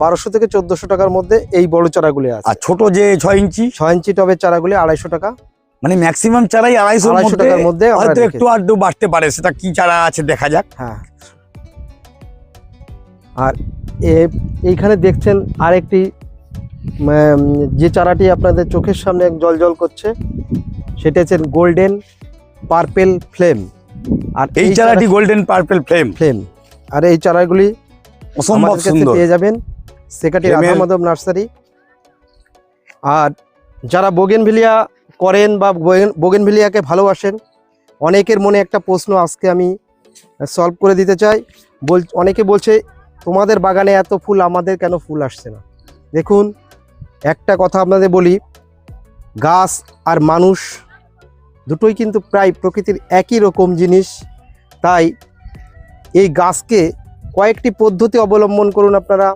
বারোশো থেকে চোদ্দশো টাকার মধ্যে এই বড় চারাগুলি আছে। আর ছোট যে ছয় ইঞ্চি? ছয় ইঞ্চি টবের চারাগুলি আড়াইশো টাকা। মানে ম্যাক্সিমাম চারাই আড়াইশো আড়াইশো টাকার মধ্যে হয়তো একটু আড্ডু বাড়তে পারে সেটা কি চারা আছে দেখা যাক। হ্যাঁ। আর এইখানে দেখছেন আরেকটি যে চারাটি আপনাদের চোখের সামনে জল জল করছে সেটা হচ্ছে গোল্ডেন পার্পেল ফ্লেম আর এই চারাটি গোল্ডেন পার্পেল ফ্লেম ফ্লেম আর এই চারাগুলি অসম্ভব সুন্দর। পেয়ে যাবেন। Flame Radha Madhab nursery. আর যারা বোগেনভিলিয়া করেন বা বোগেনভিলিয়াকে ভালোবাসেন অনেকের মনে একটা প্রশ্ন আজকে আমি সলভ করে দিতে চাই। বল অনেকে বলছে তোমাদের বাগানে এত ফুল আমাদের কেন ফুল আসছে না? দেখুন একটা কথা আপনাদের বলি গাছ আর মানুষ দুটোই কিন্তু প্রায় প্রকৃতির একই রকম জিনিস। তাই এই গাছকে কয়েকটি পদ্ধতি অবলম্বন করুন আপনারা।